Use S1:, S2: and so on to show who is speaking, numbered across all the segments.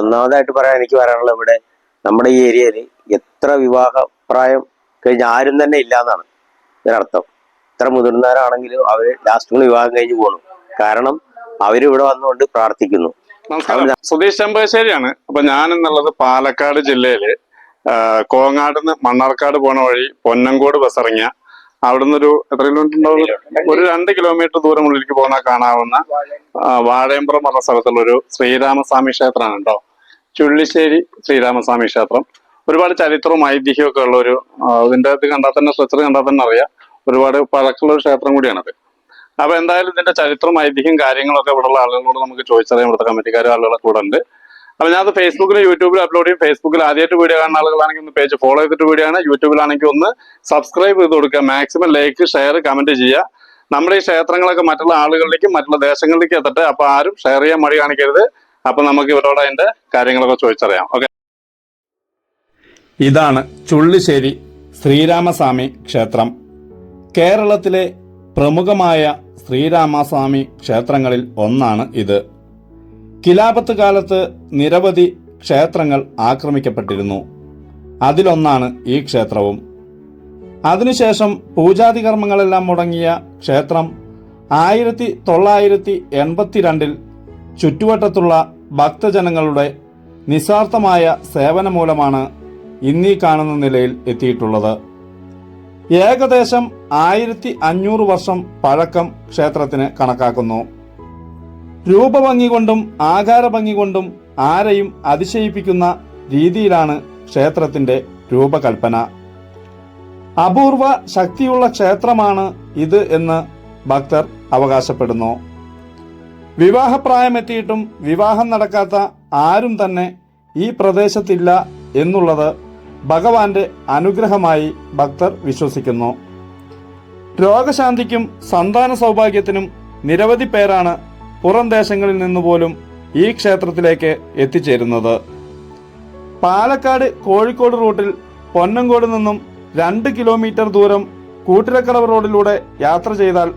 S1: ഒന്നാമതായിട്ട് പറയാൻ എനിക്ക് പറയാനുള്ളത് ഇവിടെ നമ്മുടെ ഈ ഏരിയയിൽ എത്ര വിവാഹ പ്രായം കഴിഞ്ഞ ആരും തന്നെ ഇല്ല എന്നാണ് ഇതിനർത്ഥം. എത്ര മുതിർന്നവരാണെങ്കിലും അവർ ലാസ്റ്റ് കൂടി വിവാഹം കഴിഞ്ഞ് പോകണം കാരണം അവരിവിടെ വന്നുകൊണ്ട് പ്രാർത്ഥിക്കുന്നു.
S2: നമസ്കാരം. സുധീഷ് ചെമ്പശ്ശേരിയാണ് അപ്പൊ ഞാൻ എന്നുള്ളത് പാലക്കാട് ജില്ലയിൽ കോങ്ങാട് നിന്ന് മണ്ണാർക്കാട് പോണ വഴി പൊന്നങ്കോട് ബസ് ഇറങ്ങിയ അവിടുന്ന് നിന്നൊരു എത്ര കിലോമീറ്റർ ഉണ്ടാവും? ഒരു രണ്ട് കിലോമീറ്റർ ദൂരം ഉള്ളിലേക്ക് പോകുന്ന കാണാവുന്ന വാഴയമ്പുറം പറഞ്ഞ സ്ഥലത്തുള്ള ഒരു ശ്രീരാമസ്വാമി ക്ഷേത്രമാണ് കേട്ടോ. ചുള്ളിശ്ശേരി ശ്രീരാമസ്വാമി ക്ഷേത്രം. ഒരുപാട് ചരിത്രവും ഐതിഹ്യവും ഒക്കെ ഉള്ള ഒരു ഇതിന്റെ ഇതിന്റെ അത് കണ്ടാൽ തന്നെ സ്ട്രക്ചർ കണ്ടാൽ തന്നെ അറിയാം. ഒരുപാട് പഴക്കമുള്ള ഒരു ക്ഷേത്രം കൂടിയാണത്. അപ്പൊ എന്തായാലും ഇതിന്റെ ചരിത്രം ഐതിഹ്യം കാര്യങ്ങളൊക്കെ ഇവിടെയുള്ള ആളുകളോട് നമുക്ക് ചോദിച്ചറിയാം ഇവിടുത്തെ കമ്മിറ്റിക്കാരും ആളുകളൊക്കെ കൂടെ ഉണ്ട് അപ്പൊ ഞാൻ ഫേസ്ബുക്കിലും യൂട്യൂബിലും അപ്ലോഡ് ചെയ്യും. ഫേസ്ബുക്കിൽ ആദ്യമായിട്ട് വീഡിയോ കാണുന്ന ആളുകളാണെങ്കിൽ ഒന്ന് പേജ് ഫോളോ ചെയ്തിട്ട് വീഡിയോ ആണ് യൂട്യൂബിലാണെങ്കിൽ ഒന്ന് സബ്സ്ക്രൈബ് ചെയ്ത് കൊടുക്കുക. മാക്സിമം ലൈക്ക് ഷെയർ കമന്റ് ചെയ്യുക. നമ്മുടെ ഈ ക്ഷേത്രങ്ങളൊക്കെ മറ്റുള്ള ആളുകളിലേക്കും മറ്റുള്ള ദേശങ്ങളിലേക്കും എത്തട്ടെ. അപ്പൊ ആരും ഷെയർ ചെയ്യാൻ മടി കാണിക്കരുത്. അപ്പൊ നമുക്ക് ഇവരോട് അതിന്റെ കാര്യങ്ങളൊക്കെ ചോദിച്ചറിയാം. ഓക്കെ ഇതാണ് ചുള്ളിശ്ശേരി ശ്രീരാമസ്വാമി ക്ഷേത്രം. കേരളത്തിലെ പ്രമുഖമായ ശ്രീരാമസ്വാമി ക്ഷേത്രങ്ങളിൽ ഒന്നാണ് ഇത്. കിലാപത്ത് കാലത്ത് നിരവധി ക്ഷേത്രങ്ങൾ ആക്രമിക്കപ്പെട്ടിരുന്നു. അതിലൊന്നാണ് ഈ ക്ഷേത്രവും. അതിനുശേഷം പൂജാതി കർമ്മങ്ങളെല്ലാം മുടങ്ങിയ ക്ഷേത്രം ആയിരത്തി തൊള്ളായിരത്തി എൺപത്തിരണ്ടിൽ ചുറ്റുവട്ടത്തുള്ള ഭക്തജനങ്ങളുടെ നിസ്വാർത്ഥമായ സേവനം മൂലമാണ് ഇന്നീ കാണുന്ന നിലയിൽ എത്തിയിട്ടുള്ളത്. ഏകദേശം ആയിരത്തി അഞ്ഞൂറ് വർഷം പഴക്കം ക്ഷേത്രത്തിന് കണക്കാക്കുന്നു. രൂപഭംഗി കൊണ്ടും ആകാരഭംഗി കൊണ്ടും ആരെയും അതിശയിപ്പിക്കുന്ന രീതിയിലാണ് ക്ഷേത്രത്തിന്റെ രൂപകൽപ്പന. അപൂർവ ശക്തിയുള്ള ക്ഷേത്രമാണ് ഇത് എന്ന് ഭക്തർ അവകാശപ്പെടുന്നു. വിവാഹപ്രായമെത്തിയിട്ടും വിവാഹം നടക്കാത്ത ആരും തന്നെ ഈ പ്രദേശത്തില്ല എന്നുള്ളത് ഭഗവാന്റെ അനുഗ്രഹമായി ഭക്തർ വിശ്വസിക്കുന്നു. രോഗശാന്തിക്കും സന്താന സൗഭാഗ്യത്തിനും നിരവധി പേരാണ് പുറം ദേശങ്ങളിൽ നിന്നുപോലും ഈ ക്ഷേത്രത്തിലേക്ക് എത്തിച്ചേരുന്നത്. പാലക്കാട് കോഴിക്കോട് റൂട്ടിൽ പൊന്നങ്കോട് നിന്നും രണ്ട് കിലോമീറ്റർ ദൂരം കൂട്ടിലക്കടവ് റോഡിലൂടെ യാത്ര ചെയ്താൽ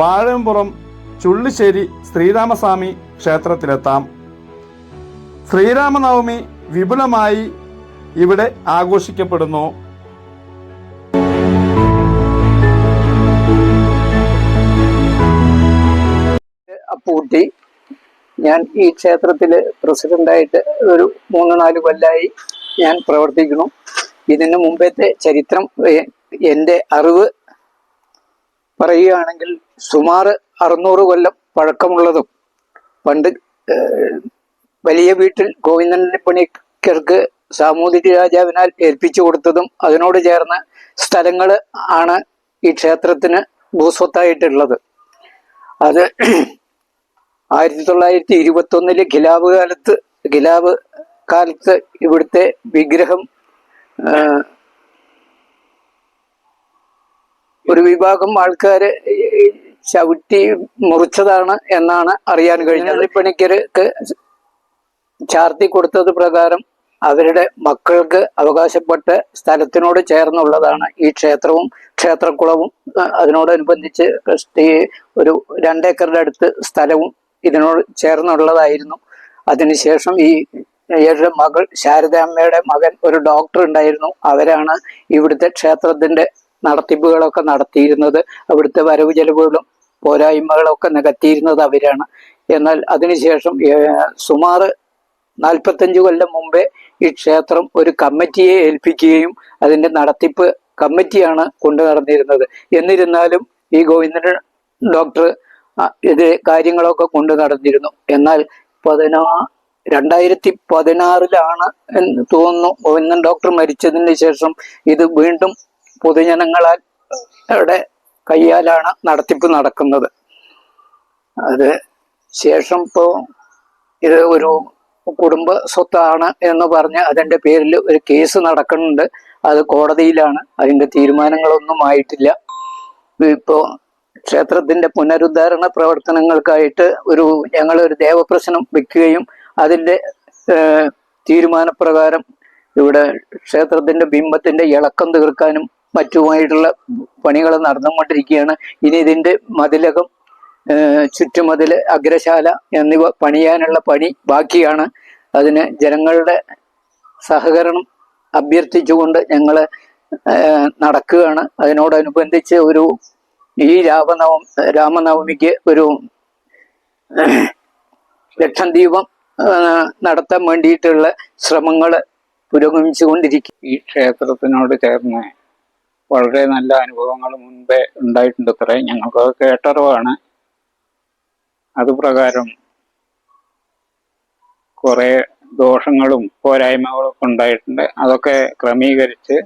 S2: വാഴമ്പുറം ചുള്ളിശ്ശേരി ശ്രീരാമസ്വാമി ക്ഷേത്രത്തിലെത്താം. ശ്രീരാമനവമി വിപുലമായി ഇവിടെ ആഘോഷിക്കപ്പെടുന്നു.
S3: അപ്പൂട്ടി ഞാൻ ഈ ക്ഷേത്രത്തിൽ പ്രസിഡന്റായിട്ട് ഒരു മൂന്ന് നാല് കൊല്ലായി ഞാൻ പ്രവർത്തിക്കുന്നു. ഇതിന് മുമ്പത്തെ ചരിത്രം എന്റെ അറിവ് പറയുകയാണെങ്കിൽ സുമാർ അറുന്നൂറ് കൊല്ലം പഴക്കമുള്ളതും പണ്ട് വലിയ വീട്ടിൽ ഗോവിന്ദൻ പണിക്കർക്ക് സാമൂതിരി രാജാവിനാൽ ഏൽപ്പിച്ചു കൊടുത്തതും അതിനോട് ചേർന്ന സ്ഥലങ്ങൾ ആണ് ഈ ക്ഷേത്രത്തിന് ഭൂസ്വത്തായിട്ടുള്ളത്. അത് ആയിരത്തി തൊള്ളായിരത്തി ഇരുപത്തി ഒന്നിൽ ഖിലാബ് കാലത്ത് ഖിലാബ് കാലത്ത് ഇവിടുത്തെ വിഗ്രഹം ഒരു വിഭാഗം ആൾക്കാര് ചവിട്ടി മുറിച്ചതാണ് എന്നാണ് അറിയാൻ കഴിഞ്ഞത്. പണിക്കർക്ക് ചാർത്തി കൊടുത്തത് പ്രകാരം അവരുടെ മക്കൾക്ക് അവകാശപ്പെട്ട സ്ഥലത്തിനോട് ചേർന്നുള്ളതാണ് ഈ ക്ഷേത്രവും ക്ഷേത്രക്കുളവും. അതിനോടനുബന്ധിച്ച് ഒരു രണ്ടേക്കറിന്റെ അടുത്ത് സ്ഥലവും ഇതിനോട് ചേർന്നുള്ളതായിരുന്നു. അതിനുശേഷം ഈ ഇവരുടെ മകൾ ശാരദാമ്മയുടെ മകൻ ഒരു ഡോക്ടർ ഉണ്ടായിരുന്നു. അവരാണ് ഇവിടുത്തെ ക്ഷേത്രത്തിന്റെ നടത്തിപ്പുകളൊക്കെ നടത്തിയിരുന്നത്. അവിടുത്തെ വരവ് ചെലവുകളും പോരായ്മകളൊക്കെ നികത്തിയിരുന്നത് അവരാണ്. എന്നാൽ അതിനുശേഷം സുമാർ നാൽപ്പത്തഞ്ച് കൊല്ലം മുമ്പേ ഈ ക്ഷേത്രം ഒരു കമ്മിറ്റിയെ ഏൽപ്പിക്കുകയും അതിന്റെ നടത്തിപ്പ് കമ്മിറ്റിയാണ് കൊണ്ടു നടന്നിരുന്നത് എന്നിരുന്നാലും ഈ ഗോവിന്ദൻ ഡോക്ടർ ഇത് കാര്യങ്ങളൊക്കെ കൊണ്ടു നടന്നിരുന്നു. എന്നാൽ പതിനാ രണ്ടായിരത്തി പതിനാറിലാണ് എന്ന് തോന്നുന്നു. ഒന്നൻ ഡോക്ടർ മരിച്ചതിന് ശേഷം ഇത് വീണ്ടും പൊതുജനങ്ങളാൽ ടെ കയ്യാലാണ് നടത്തിപ്പ് നടക്കുന്നത്. അത് ശേഷം ഇപ്പോ ഇത് ഒരു കുടുംബ സ്വത്താണ് എന്ന് പറഞ്ഞ് അതിന്റെ പേരിൽ ഒരു കേസ് നടക്കുന്നുണ്ട്. അത് കോടതിയിലാണ്. അതിന്റെ തീരുമാനങ്ങളൊന്നും ആയിട്ടില്ല. ഇപ്പോ ക്ഷേത്രത്തിന്റെ പുനരുദ്ധാരണ പ്രവർത്തനങ്ങൾക്കായിട്ട് ഒരു ഞങ്ങൾ ഒരു ദേവപ്രശ്നം വെക്കുകയും അതിന്റെ തീരുമാനപ്രകാരം ഇവിടെ ക്ഷേത്രത്തിന്റെ ബിംബത്തിന്റെ ഇളക്കം തീർക്കാനും മറ്റുമായിട്ടുള്ള പണികൾ നടന്നുകൊണ്ടിരിക്കുകയാണ്. ഇനി ഇതിന്റെ മതിലകം ചുറ്റുമതിൽ അഗ്രശാല എന്നിവ പണിയാനുള്ള പണി ബാക്കിയാണ്.
S4: അതിന് ജനങ്ങളുടെ സഹകരണം അഭ്യർത്ഥിച്ചുകൊണ്ട് ഞങ്ങൾ നടക്കുകയാണ്. അതിനോടനുബന്ധിച്ച് ഒരു ഈ രാമനവം രാമനവമിക്ക് ഒരു ലക്ഷം ദീപം നടത്താൻ വേണ്ടിയിട്ടുള്ള ശ്രമങ്ങൾ പുരോഗമിച്ചുകൊണ്ടിരിക്കും
S5: ഈ ക്ഷേത്രത്തിനോട് ചേർന്ന് വളരെ നല്ല അനുഭവങ്ങൾ മുൻപേ ഉണ്ടായിട്ടുണ്ട് അത്രേ. ഞങ്ങൾക്ക് കേട്ടറിവാണ്. അതുപ്രകാരം കുറെ ദോഷങ്ങളും പോരായ്മകളും ഒക്കെ ഉണ്ടായിട്ടുണ്ട്. അതൊക്കെ ക്രമീകരിച്ച്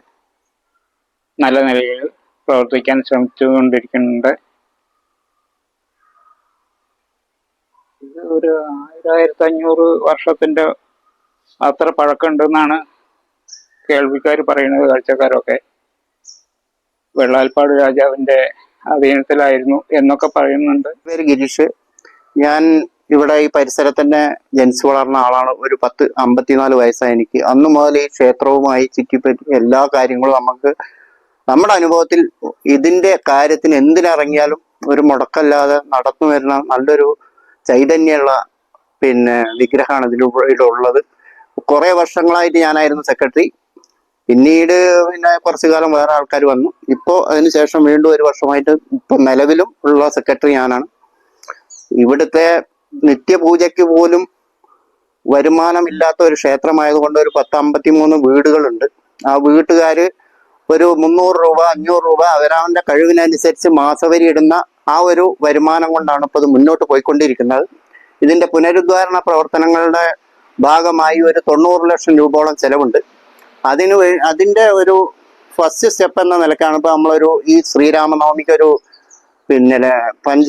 S5: നല്ല നിലയിൽ പ്രവർത്തിക്കാൻ ശ്രമിച്ചുകൊണ്ടിരിക്കുന്നുണ്ട്. ഇത് ഒരു ആയിരത്തി അഞ്ഞൂറ് വർഷത്തിന്റെ അത്ര പഴക്കമുണ്ടെന്നാണ് കേൾവിക്കാർ പറയുന്നത് കാഴ്ചക്കാരൊക്കെ. വെള്ളാൽപ്പാട് രാജാവിന്റെ അധീനത്തിലായിരുന്നു എന്നൊക്കെ പറയുന്നുണ്ട്.
S6: പേര് ഗിരീഷ്. ഞാൻ ഇവിടെ ഈ പരിസരത്തന്നെ ജനിച്ചു വളർന്ന ആളാണ്. ഒരു പത്ത് അമ്പത്തിനാല് വയസ്സായി എനിക്ക്. അന്നു മുതൽ ഈ ക്ഷേത്രവുമായി ചുറ്റിപ്പറ്റി എല്ലാ കാര്യങ്ങളും നമുക്ക് നമ്മുടെ അനുഭവത്തിൽ ഇതിന്റെ കാര്യത്തിന് എന്തിനിറങ്ങിയാലും ഒരു മുടക്കല്ലാതെ നടന്നു വരുന്ന നല്ലൊരു ചൈതന്യമുള്ള പിന്നെ വിഗ്രഹമാണ് ഇതിലുള്ളത്. കുറേ വർഷങ്ങളായിട്ട് ഞാനായിരുന്നു സെക്രട്ടറി. പിന്നീട് പിന്നെ കുറച്ചു കാലം വേറെ ആൾക്കാർ വന്നു. ഇപ്പോൾ അതിനുശേഷം വീണ്ടും ഒരു വർഷമായിട്ട് ഇപ്പൊ നിലവിലും ഉള്ള സെക്രട്ടറി ഞാനാണ്. ഇവിടുത്തെ നിത്യപൂജയ്ക്ക് പോലും വരുമാനമില്ലാത്ത ഒരു ക്ഷേത്രമായതുകൊണ്ട് ഒരു പത്ത് അമ്പത്തി മൂന്ന് വീടുകളുണ്ട്. ആ വീട്ടുകാര് ഒരു മുന്നൂറ് രൂപ അഞ്ഞൂറ് രൂപ അവരവന്റെ കഴിവിനനുസരിച്ച് മാസവരി ഇടുന്ന ആ ഒരു വരുമാനം കൊണ്ടാണ് ഇപ്പോൾ ഇത് മുന്നോട്ട് പോയിക്കൊണ്ടിരിക്കുന്നത്. ഇതിന്റെ പുനരുദ്ധാരണ പ്രവർത്തനങ്ങളുടെ ഭാഗമായി ഒരു തൊണ്ണൂറ് ലക്ഷം രൂപയോളം ചെലവുണ്ട്. അതിന് അതിന്റെ ഒരു ഫസ്റ്റ് സ്റ്റെപ്പ് എന്ന നിലക്കാണ് ഇപ്പൊ നമ്മളൊരു ഈ ശ്രീരാമനവമിക്ക് ഒരു പിന്നെ പഞ്ച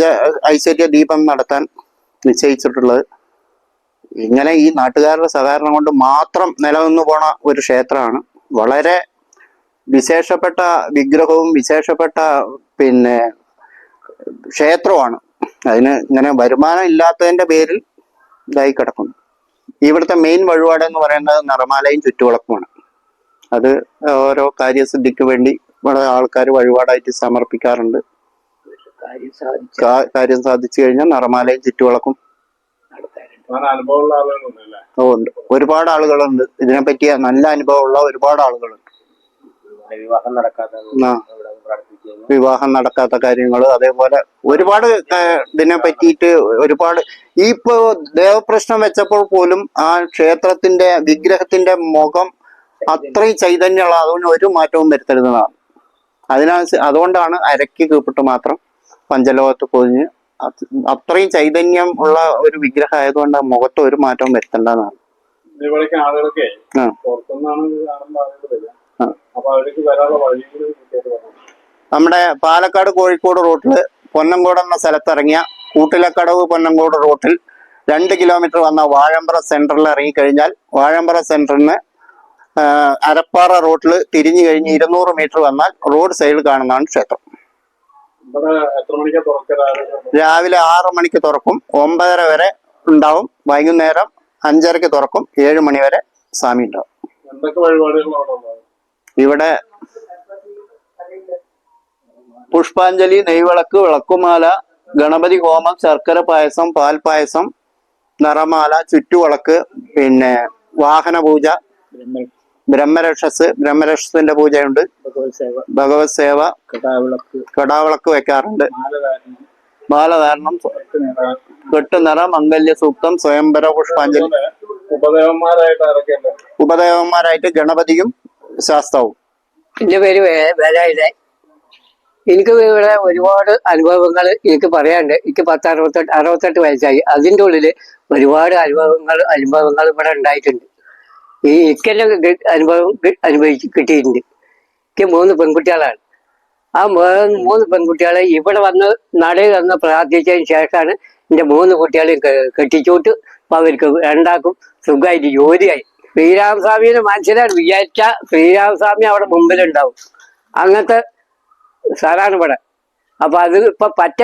S6: ഐശ്വര്യ ദീപം നടത്താൻ നിശ്ചയിച്ചിട്ടുള്ളത്. ഇങ്ങനെ ഈ നാട്ടുകാരുടെ സഹകരണം കൊണ്ട് മാത്രം നിലനിന്നു പോണ ഒരു ക്ഷേത്രമാണ്. വളരെ വിശേഷപ്പെട്ട വിഗ്രഹവും വിശേഷപ്പെട്ട പിന്നെ ക്ഷേത്രമാണ് അതിന് ഇങ്ങനെ വരുമാനം ഇല്ലാത്തതിന്റെ പേരിൽ ഇതായി കിടക്കുന്നു. ഇവിടുത്തെ മെയിൻ വഴിപാട് എന്ന് പറയുന്നത് നിറമാലയും ചുറ്റുവിളക്കുമാണ്. അത് ഓരോ കാര്യസിദ്ധിക്ക് വേണ്ടി ഇവിടെ ആൾക്കാർ വഴിപാടായിട്ട് സമർപ്പിക്കാറുണ്ട്.
S4: കാര്യം സാധിച്ചു.
S6: കഴിഞ്ഞാൽ നിറമാലയും ചുറ്റുവിളക്കും ഓ, ഉണ്ട്. ഒരുപാട് ആളുകളുണ്ട്. ഇതിനെപ്പറ്റിയ നല്ല അനുഭവമുള്ള ഒരുപാട് ആളുകളുണ്ട്.
S1: വിവാഹം നടക്കാത്ത
S6: വിവാഹം നടക്കാത്ത കാര്യങ്ങൾ അതേപോലെ ഒരുപാട് ഇതിനെ പറ്റിയിട്ട് ഒരുപാട് ഈ ഇപ്പോ ദേവപ്രശ്നം വെച്ചപ്പോൾ പോലും ആ ക്ഷേത്രത്തിന്റെ വിഗ്രഹത്തിന്റെ മുഖം അത്രയും ചൈതന്യമുള്ള അതുകൊണ്ട് ഒരു മാറ്റവും വരുത്തരുതെന്നാണ്. അതിനനുസ അതുകൊണ്ടാണ് അരക്കി കീപ്പിട്ട് മാത്രം പഞ്ചലോകത്ത് പൊതിഞ്ഞ് അത്രയും ചൈതന്യം ഉള്ള ഒരു വിഗ്രഹം ആയതുകൊണ്ട് ആ മുഖത്ത് ഒരു മാറ്റവും വരുത്തേണ്ടതാണ്
S7: ഇവിടേക്ക് ആളുകളൊക്കെ. പുറത്തുനിന്നാണ് ആളുകൾ വരിക
S6: നമ്മുടെ പാലക്കാട് കോഴിക്കോട് റൂട്ടിൽ പൊന്നങ്കോട് എന്ന സ്ഥലത്തിറങ്ങിയ കൂട്ടിലക്കടവ് പൊന്നങ്കോട് റൂട്ടിൽ രണ്ട് കിലോമീറ്റർ വന്ന വാഴമ്പ്ര സെന്ററിൽ ഇറങ്ങിക്കഴിഞ്ഞാൽ വാഴമ്പ്ര സെന്ററിന് അരപ്പാറ റോട്ടിൽ തിരിഞ്ഞു കഴിഞ്ഞ് ഇരുന്നൂറ് മീറ്റർ വന്നാൽ റോഡ് സൈഡിൽ കാണുന്നതാണ് ക്ഷേത്രം. രാവിലെ ആറ് മണിക്ക് തുറക്കും ഒമ്പതര വരെ ഉണ്ടാവും വൈകുന്നേരം അഞ്ചരക്ക് തുറക്കും ഏഴ് മണി വരെ സ്വാമി ഉണ്ടാവും.
S7: എന്തൊക്കെ വഴിപാടുകളാണ്
S6: ഇവിടെ പുഷ്പാഞ്ജലി നെയ്വിളക്ക് വിളക്കുമാല ഗണപതി ഹോമം ശർക്കര പായസം പാൽ പായസം നിറമാല ചുറ്റുവിളക്ക് പിന്നെ വാഹന പൂജ ബ്രഹ്മരക്ഷസ് ബ്രഹ്മരക്ഷസിന്റെ പൂജയുണ്ട്. ഭഗവത് സേവ
S5: കടാവിളക്ക്
S6: വെക്കാറുണ്ട്.
S7: മാലധാരണം
S6: കെട്ടുനിറ മംഗല്യ സൂക്തം സ്വയംവര പുഷ്പാഞ്ജലി.
S7: ഉപദേവന്മാരായിട്ട്
S6: ഉപദേവന്മാരായിട്ട് ഗണപതിയും ശാസ്ത്രവും
S4: എന്റെ പേര് വേലായുടെ എനിക്ക് ഇവിടെ ഒരുപാട് അനുഭവങ്ങൾ എനിക്ക് പറയാണ്ട് എനിക്ക് പത്ത് അറുപത്തെട്ട് അറുപത്തെട്ട് വയസ്സായി. അതിന്റെ ഉള്ളിൽ ഒരുപാട് അനുഭവങ്ങൾ അനുഭവങ്ങൾ ഇവിടെ ഉണ്ടായിട്ടുണ്ട്. ഈ എനിക്കെല്ലാം അനുഭവം അനുഭവിച്ച് കിട്ടിയിട്ടുണ്ട്. എനിക്ക് മൂന്ന് പെൺകുട്ടികളാണ്. ആ മൂന്ന് പെൺകുട്ടികളെ ഇവിടെ വന്ന് നടയിൽ വന്ന് പ്രാർത്ഥിച്ചതിന് ശേഷമാണ് എന്റെ മൂന്ന് കുട്ടികളെയും കെട്ടിച്ചോട്ട് അവർക്ക് രണ്ടാക്കും സുഖമായിട്ട് ജോലിയായി. ശ്രീരാമസ്വാമിനെ മനസ്സിലാണ് വിചാരിച്ച ശ്രീരാമസ്വാമി അവിടെ മുമ്പിലുണ്ടാവും. അങ്ങനത്തെ സ്ഥലമാണ് ഇവിടെ. അപ്പൊ അത് ഇപ്പൊ പറ്റ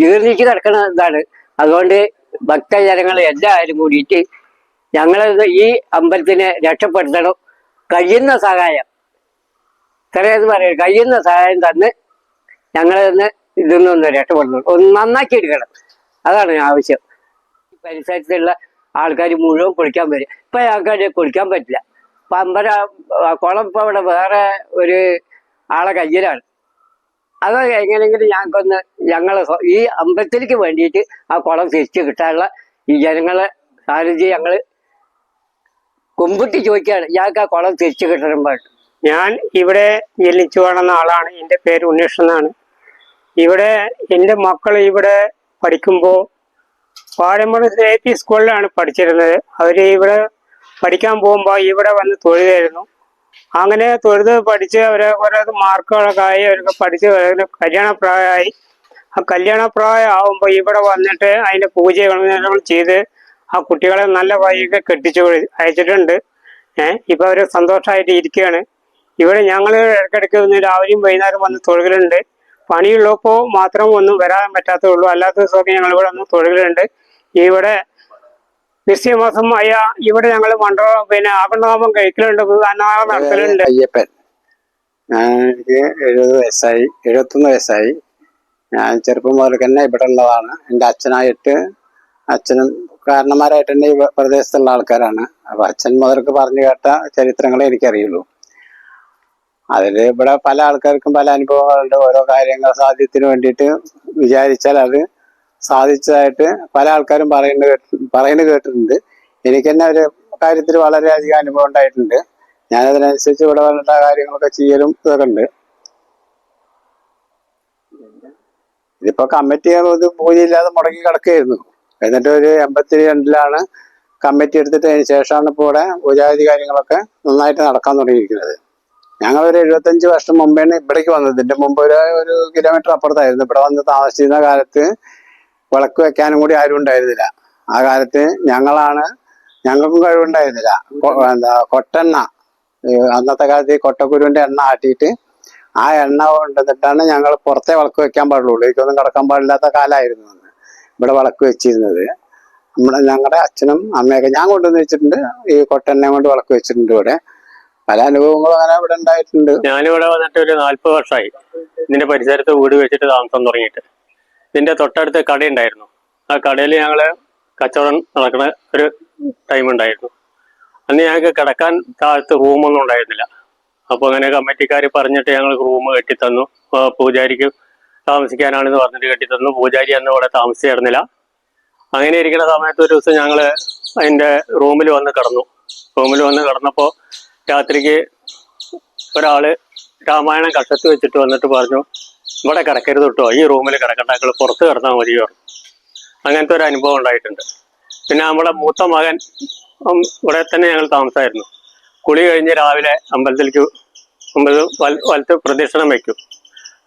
S4: ജീർണിച്ച് നടക്കണ ഇതാണ്. അതുകൊണ്ട് ഭക്തജനങ്ങൾ എല്ലാവരും കൂടിയിട്ട് ഞങ്ങൾ ഈ അമ്പലത്തിനെ രക്ഷപ്പെടുത്തണം. കഴിയുന്ന സഹായം. ഇത്രയെന്ന് പറയും. കഴിയുന്ന സഹായം തന്ന് ഞങ്ങളെന്ന് ഇതിൽ നിന്ന് രക്ഷപ്പെടുന്നു ഒന്ന് നന്നാക്കി എടുക്കണം. അതാണ് ആവശ്യം. പരിസരത്തുള്ള
S3: ആൾക്കാർ മുഴുവൻ കുളിക്കാൻ വരും. ഇപ്പൊ ആൾക്കാർ കുളിക്കാൻ പറ്റില്ല. പമ്പര കുളം ഇപ്പൊ ഇവിടെ വേറെ ഒരു ആളെ കയ്യിലാണ്. അത് എങ്ങനെയെങ്കിലും ഞങ്ങൾക്കൊന്ന് ഞങ്ങൾ ഈ അമ്പലത്തിലേക്ക് വേണ്ടിയിട്ട് ആ കുളം തിരിച്ചു കിട്ടാനുള്ള ഈ ജനങ്ങളെ സാന്നിധ്യം ഞങ്ങൾ കുമ്പുട്ടി ചോദിക്കുകയാണ്. ഞങ്ങൾക്ക് ആ കുളം തിരിച്ചു കിട്ടണം പാട്ട്
S8: ഞാൻ ഇവിടെ ജനിച്ചു വളർന്ന ആളാണ്. എന്റെ പേര് ഉണ്ണീഷ് എന്നാണ്. ഇവിടെ എന്റെ മക്കൾ ഇവിടെ പഠിക്കുമ്പോൾ പാഴമ്പുറ എ പി സ്കൂളിലാണ് പഠിച്ചിരുന്നത്. അവർ ഇവിടെ പഠിക്കാൻ പോകുമ്പോൾ ഇവിടെ വന്ന് തൊഴുതായിരുന്നു. അങ്ങനെ തൊഴുത് പഠിച്ച് അവരെ ഓരോ മാർക്കുകളൊക്കെ ആയി അവർക്ക് പഠിച്ച് കല്യാണപ്രായമായി. ആ കല്യാണപ്രായം ആവുമ്പോൾ ഇവിടെ വന്നിട്ട് അതിന്റെ പൂജകളും ചെയ്ത് ആ കുട്ടികളെ നല്ല വഴിയൊക്കെ കെട്ടിച്ചു കൊടു- അയച്ചിട്ടുണ്ട്. ഏഹ് ഇപ്പം അവർ സന്തോഷമായിട്ട് ഇരിക്കുകയാണ് ഇവിടെ ഞങ്ങൾ ഇടയ്ക്കിടയ്ക്ക് രാവിലെയും വൈകുന്നേരം വന്ന് തൊഴുകലുണ്ട്. പണിയുള്ളപ്പോൾ മാത്രം ഒന്നും വരാൻ പറ്റാത്തേ ഉള്ളൂ അല്ലാത്ത ദിവസമൊക്കെ ഞങ്ങൾ ഇവിടെ ഒന്ന് തൊഴിലുണ്ട്. ഇവിടെ ക്രിസ്ത്യമാസം ആയ ഇവിടെ ഞങ്ങൾ മണ്ഡ പിന്നെ ആകണ്ടാമം കഴിക്കലുണ്ട്. അന്നാളം നടത്തലുണ്ട്.
S9: അയ്യപ്പൻ. ഞാൻ എനിക്ക് എഴുപത് വയസ്സായി എഴുപത്തൊന്ന് വയസ്സായി. ഞാൻ ചെറുപ്പം മുതൽ തന്നെ ഇവിടെ ഉള്ളതാണ്. എന്റെ അച്ഛനായിട്ട് അച്ഛനും കാരണന്മാരായിട്ട് തന്നെ ഈ പ്രദേശത്തുള്ള ആൾക്കാരാണ്. അപ്പൊ അച്ഛൻ മുതൽക്ക് പറഞ്ഞു കേട്ട ചരിത്രങ്ങളെ എനിക്കറിയുള്ളൂ. അതിൽ ഇവിടെ പല ആൾക്കാർക്കും പല അനുഭവങ്ങളുണ്ട്. ഓരോ കാര്യങ്ങൾ സാധ്യത്തിന് വേണ്ടിയിട്ട് വിചാരിച്ചാൽ അത് സാധിച്ചതായിട്ട് പല ആൾക്കാരും പറയുന്നത് കേട്ട് പറയുന്നത് കേട്ടിട്ടുണ്ട്. എനിക്ക് തന്നെ ഒരു കാര്യത്തിൽ വളരെയധികം അനുഭവം ഉണ്ടായിട്ടുണ്ട്. ഞാനതിനനുസരിച്ച് ഇവിടെ വന്നിട്ട് കാര്യങ്ങളൊക്കെ ചെയ്യലും ഇതൊക്കെ ഉണ്ട്. ഇതിപ്പോ കമ്മിറ്റി ഇത് പൂജയില്ലാതെ മുടങ്ങി കിടക്കുകയായിരുന്നു. എന്നിട്ട് ഒരു എൺപത്തി രണ്ടിലാണ് കമ്മിറ്റി എടുത്തിട്ട് അതിന് ശേഷമാണ് ഇപ്പോൾ ഇവിടെ പൂജാതി കാര്യങ്ങളൊക്കെ നന്നായിട്ട് നടക്കാൻ തുടങ്ങിയിരിക്കുന്നത്. ഞങ്ങൾ ഒരു എഴുപത്തഞ്ച് വർഷം മുമ്പാണ് ഇവിടേക്ക് വന്നത്. ഇതിന്റെ മുമ്പ് ഒരു ഒരു കിലോമീറ്റർ അപ്പുറത്തായിരുന്നു. ഇവിടെ വന്ന് താമസിച്ചിരുന്ന കാലത്ത് വിളക്ക് വെക്കാനും കൂടി ആരും ഉണ്ടായിരുന്നില്ല. ആ കാലത്ത് ഞങ്ങളാണ് ഞങ്ങൾക്കും കഴിവുണ്ടായിരുന്നില്ല. എന്താ കൊട്ടെണ്ണ. അന്നത്തെ കാലത്ത് ഈ കൊട്ടക്കുരുവിന്റെ എണ്ണ ആട്ടിയിട്ട് ആ എണ്ണ കൊണ്ടുവന്നിട്ടാണ് ഞങ്ങൾ പുറത്തെ വിളക്ക് വെക്കാൻ പാടുള്ളൂ. ഉള്ളിലേക്കൊന്നും കിടക്കാൻ പാടില്ലാത്ത കാലമായിരുന്നു അന്ന് ഇവിടെ വിളക്ക് വെച്ചിരുന്നത്. നമ്മുടെ ഞങ്ങളുടെ അച്ഛനും അമ്മയൊക്കെ ഞാൻ കൊണ്ടുവന്ന് വെച്ചിട്ടുണ്ട്. ഈ കൊട്ടെണ്ണ കൊണ്ട് വിളക്ക് വെച്ചിട്ടുണ്ട് ഇവിടെ. പല അനുഭവങ്ങളും അങ്ങനെ ഇവിടെ ഉണ്ടായിട്ടുണ്ട്.
S10: ഞാനിവിടെ വന്നിട്ട് ഒരു നാല്പത് വർഷമായി ഇതിന്റെ പരിസരത്ത് വീട് വെച്ചിട്ട് താമസം തുടങ്ങിയിട്ട്. ഇതിന്റെ തൊട്ടടുത്ത് കടയുണ്ടായിരുന്നു ആ കടയിൽ ഞങ്ങൾ കച്ചവടം നടക്കുന്ന ഒരു ടൈം ഉണ്ടായിരുന്നു. അന്ന് ഞങ്ങൾക്ക് കിടക്കാൻ താഴത്ത് റൂമൊന്നും ഉണ്ടായിരുന്നില്ല. അപ്പോൾ അങ്ങനെ കമ്മിറ്റിക്കാർ പറഞ്ഞിട്ട് ഞങ്ങൾ റൂം കെട്ടിത്തന്നു. തന്നു പൂജാരിക്ക് താമസിക്കാനാണെന്ന് പറഞ്ഞിട്ട് കെട്ടിത്തന്നു. പൂജാരി അന്ന് ഇവിടെ താമസിച്ചിരുന്നില്ല. അങ്ങനെ ഇരിക്കുന്ന സമയത്ത് ഒരു ദിവസം ഞങ്ങൾ അതിന്റെ റൂമിൽ വന്ന് കടന്നു. റൂമിൽ വന്ന് കിടന്നപ്പോൾ രാത്രിക്ക് ഒരാൾ രാമായണം കഷത്ത് വെച്ചിട്ട് വന്നിട്ട് പറഞ്ഞു ഇവിടെ കിടക്കരുത് കേട്ടോ ഈ റൂമിൽ കിടക്കണ്ടാക്കൾ പുറത്ത് കിടന്നാൽ മതി പറഞ്ഞു. അങ്ങനത്തെ ഒരു അനുഭവം ഉണ്ടായിട്ടുണ്ട്. പിന്നെ നമ്മുടെ മൂത്ത മകൻ ഇവിടെ തന്നെ ഞങ്ങൾ താമസമായിരുന്നു. കുളി കഴിഞ്ഞ് രാവിലെ അമ്പലത്തിലേക്ക് അമ്പലം വൽ- വലത്ത് പ്രദക്ഷിണം വെക്കും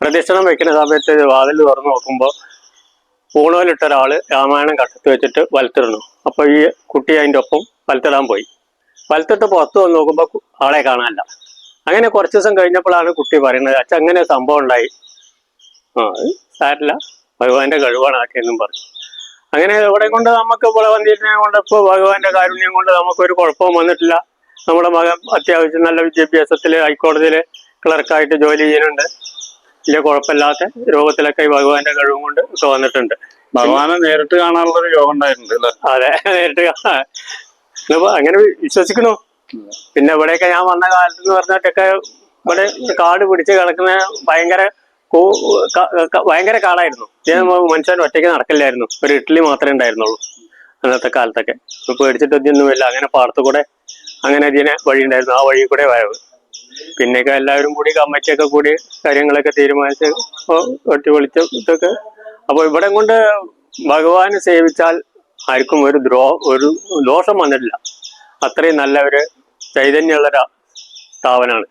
S10: പ്രദക്ഷിണം വെക്കുന്ന സമയത്ത് വാതിൽ തുറന്ന് നോക്കുമ്പോൾ ഊണോലിട്ട ഒരാൾ രാമായണം കഷത്ത് വെച്ചിട്ട് വലത്തിടണു അപ്പോൾ ഈ കുട്ടി അതിന്റെ ഒപ്പം വലത്തിടാൻ പോയി. വലത്തിട്ട് പുറത്ത് വന്ന് നോക്കുമ്പോൾ ആളെ കാണാനില്ല. അങ്ങനെ കുറച്ച് ദിവസം കഴിഞ്ഞപ്പോഴാണ് കുട്ടി പറയുന്നത് അച്ഛൻ അങ്ങനെ സംഭവം ഉണ്ടായി. ആ സാരില്ല ഭഗവാന്റെ കഴിവാണ് അതൊക്കെ എന്നും പറഞ്ഞു. അങ്ങനെ ഇവിടെ കൊണ്ട് നമുക്ക് ഇവിടെ വന്നിരുന്നതിനെ കൊണ്ട് ഇപ്പോൾ ഭഗവാന്റെ കാരുണ്യം കൊണ്ട് നമുക്കൊരു കുഴപ്പവും വന്നിട്ടില്ല. നമ്മുടെ മകൻ അത്യാവശ്യം നല്ല വിദ്യാഭ്യാസത്തിൽ ഹൈക്കോടതിയിൽ ക്ലർക്കായിട്ട് ജോലി ചെയ്യുന്നുണ്ട്. വലിയ കുഴപ്പമില്ലാത്ത രോഗത്തിലൊക്കെ ഈ ഭഗവാന്റെ കഴിവും കൊണ്ട് ഒക്കെ വന്നിട്ടുണ്ട്.
S2: ഭഗവാനെ നേരിട്ട് കാണാനുള്ള ഒരു യോഗം ഉണ്ടായിട്ടുണ്ട്
S10: അതെ നേരിട്ട് അങ്ങനെ വിശ്വസിക്കണോ. പിന്നെ ഇവിടെയൊക്കെ ഞാൻ വന്ന കാലത്ത് എന്ന് പറഞ്ഞിട്ടൊക്കെ ഇവിടെ കാട് പിടിച്ച് കിടക്കുന്ന ഭയങ്കര ഭയങ്കര കാടായിരുന്നു. മനുഷ്യൻ ഒറ്റയ്ക്ക് നടക്കില്ലായിരുന്നു. ഒരു ഇഡ്ഡലി മാത്രമേ ഉണ്ടായിരുന്നുള്ളൂ അന്നത്തെ കാലത്തൊക്കെ. പേടിച്ചിട്ട് ഒന്നുമില്ല. അങ്ങനെ പാടത്ത് കൂടെ അങ്ങനെ ഇതിനെ വഴി ഉണ്ടായിരുന്നു. ആ വഴി കൂടെ വയവ് പിന്നെയൊക്കെ എല്ലാവരും കൂടി കമ്മിറ്റിയൊക്കെ കൂടി കാര്യങ്ങളൊക്കെ തീരുമാനിച്ച് ഒട്ടി വിളിച്ചൊക്കെ ഇതൊക്കെ. അപ്പൊ ഇവിടെ കൊണ്ട് ഭഗവാനെ സേവിച്ചാൽ ആർക്കും ഒരു ദ്രോ ഒരു ദോഷം വന്നിട്ടില്ല. അത്രയും നല്ല ഒരു ചൈതന്യമുള്ള സ്ഥാപനമാണ്.